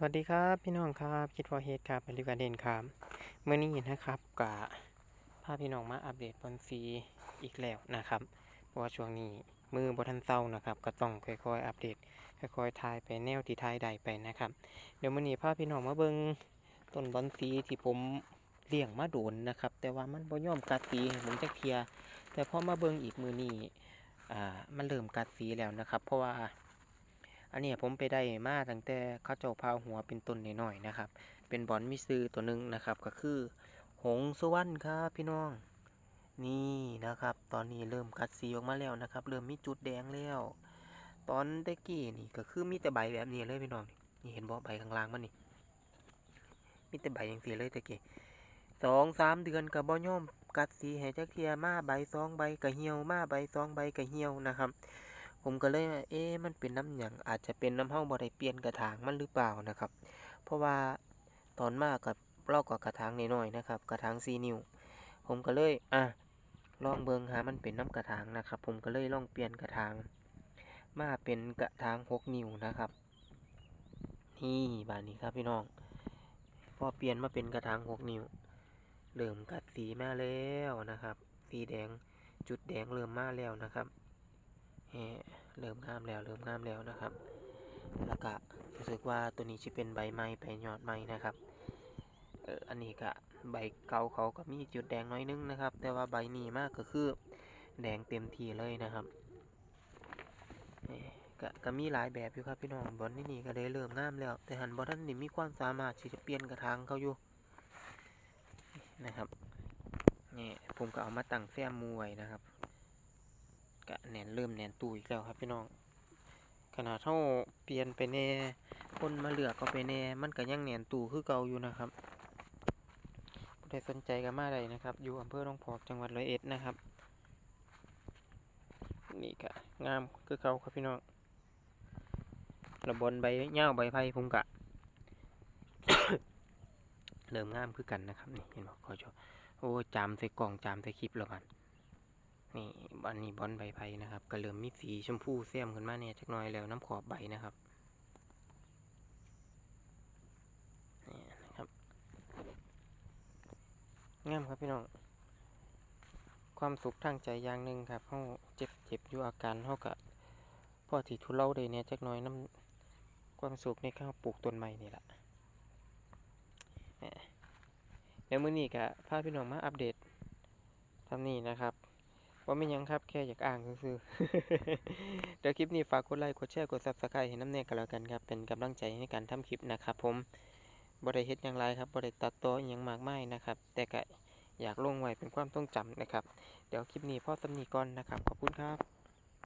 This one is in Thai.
สวัสดีครับพี่น้องครับคิดว่าเฮดครับบริการเด่นครับเมื่อนี้นะครับกะพาพี่น้องมาอัปเดตบอลซีอีกแล้วนะครับเพราะว่าช่วงนี้มือบทันเศร้านะครับ ก็ต้องค่อยๆอัปเดตค่อยๆทายไปแนวที่ทายใดไปนะครับเดี๋ยวมื่อนี้พาพี่น้องมาเบิงต้นบอลซีที่ผมเลี้ยงมาโดนนะครับ แต่ว่ามันบ่ยอมกัดสีให้ผมจักเทียแต่พอมาเบิงอีกมือนี้อ่ามันเริ่มกัดสีแล้วนะครับ เพราะว่า อันนี้ผมไปได้มาตั้งแต่เขาเจ้าพาหัวเป็นต้นน้อยๆนะครับ เป็นบอลมิซือตัวหนึ่งนะครับ ก็คือ หงสุวรรณครับพี่น้อง นี่นะครับ ตอนนี้เริ่มกัดสีออกมาแล้วนะครับ เริ่มมีจุดแดงแล้ว ตอนตะกี้นี่ก็คือมีแต่ใบแบบนี้เลยพี่น้อง นี่เห็นบ่ใบข้างล่างมันนี่ มีแต่ใบอย่างสีเลยตะกี้สองสามเดือนกับบ่ย่อมกัดสีให้จักเทียมาใบสองใบกะเหี่ยวมาใบสองใบกะเหี่ยวนะครับ ผมก็เลยเอ๊ะมันเป็นน้ำหยังอาจจะเป็นน้ำเฮ้าบ่ได้เปลี่ยนกระถางมันหรือเปล่านะครับ เพราะว่าตอนมากับเราก็กระถางน้อยๆนะครับ กระถาง4นิ้วผมก็เลยอะลองเบิงหามันเป็นน้ำกระถางนะครับ ผมก็เลยลองเปลี่ยนกระถาง มาเป็นกระถาง6นิ้วนะครับนี่บานนี้ครับพี่น้อง พอเปลี่ยนมาเป็นกระถาง6นิ้วเริ่มกัดสีมาแล้วนะครับ สีแดงจุดแดงเริ่มมาแล้วนะครับ เริ่มงามแล้ว เริ่มงามแล้วนะครับ แล้วก็รู้สึกว่าตัวนี้จะเป็นใบไม้ใบยอดไม้นะครับเอออันนี้ก็ใบเก่าเขาก็มีจุดแดงน้อยนึงนะครับ แต่ว่าใบนี้มากก็คือแดงเต็มทีเลยนะครับก็ก็มีหลายแบบอยู่ครับพี่น้องบอลนี่นี่ก็เลยเริ่มงามแล้ว แต่หันบอลท่านนี่มีความสามารถที่จะเปลี่ยนกระถางเขาอยู่นะครับนี่ผมก็เอามาตั้งแซมมว้นะครับ ก็แหนนเริ่มแหนนตูอีกแล้วครับพี่น้อง ขนาดเท่าเปลี่ยนไปแน่คนมาเหลือก็ไปแน่มันก็ยังแหนนตูคือเก่าอยู่นะครับผู้ใดสนใจก็มาได้นะครับ อยู่อำเภอหนองพอกจังหวัดร้อยเอ็ดนะครับ นี่ก็งามคือเก่าครับพี่น้องระบนใบเง่าวใบไผ่ผมกะเริ่มงามคือกันนะครับนี่เห็นบอกขอชมโอ้จามใส่กล่องจามใส่คลิปแล้วกัน นี่อันนี้บอลใบไผ่นะครับก็เริ่มมีสีชมพูแซมขึ้นมาเนี่ยจักน่อยแล้วน้ำขอบใบนะครับนี่นะครับงามครับพี่น้องความสุขทางใจอย่างหนึ่งครับเฮาเจ็บเจ็บอยู่อาการเฮาก็พอที่ทุเลาได้เนี่ยจักน่อยน้ำความสุขในข้าวปลูกต้นไม้นี่แหละแหมเดี๋ยวมื้อนี้ก็พาพี่น้องมาอัปเดตทำนี่นะครับ ว่าไม่ยังครับ แค่อยากอ่างซื่อเดี๋ยวคลิปนี้ฝากกดไลค์ กดแชร์ กดซับสไครต์ให้น้ำแน่กันแล้วกันครับ เป็นกำลังใจในการทำคลิปนะครับผมบริเฮ็ดอย่างไรครับบริตัดต่ออหยังมากไม่นะครับ แต่ก็อยากลงไว้เป็นความทรงจำนะครับ เดี๋ยวคลิปนี้พ่อสำนีก่อนนะครับ ขอบคุณครับ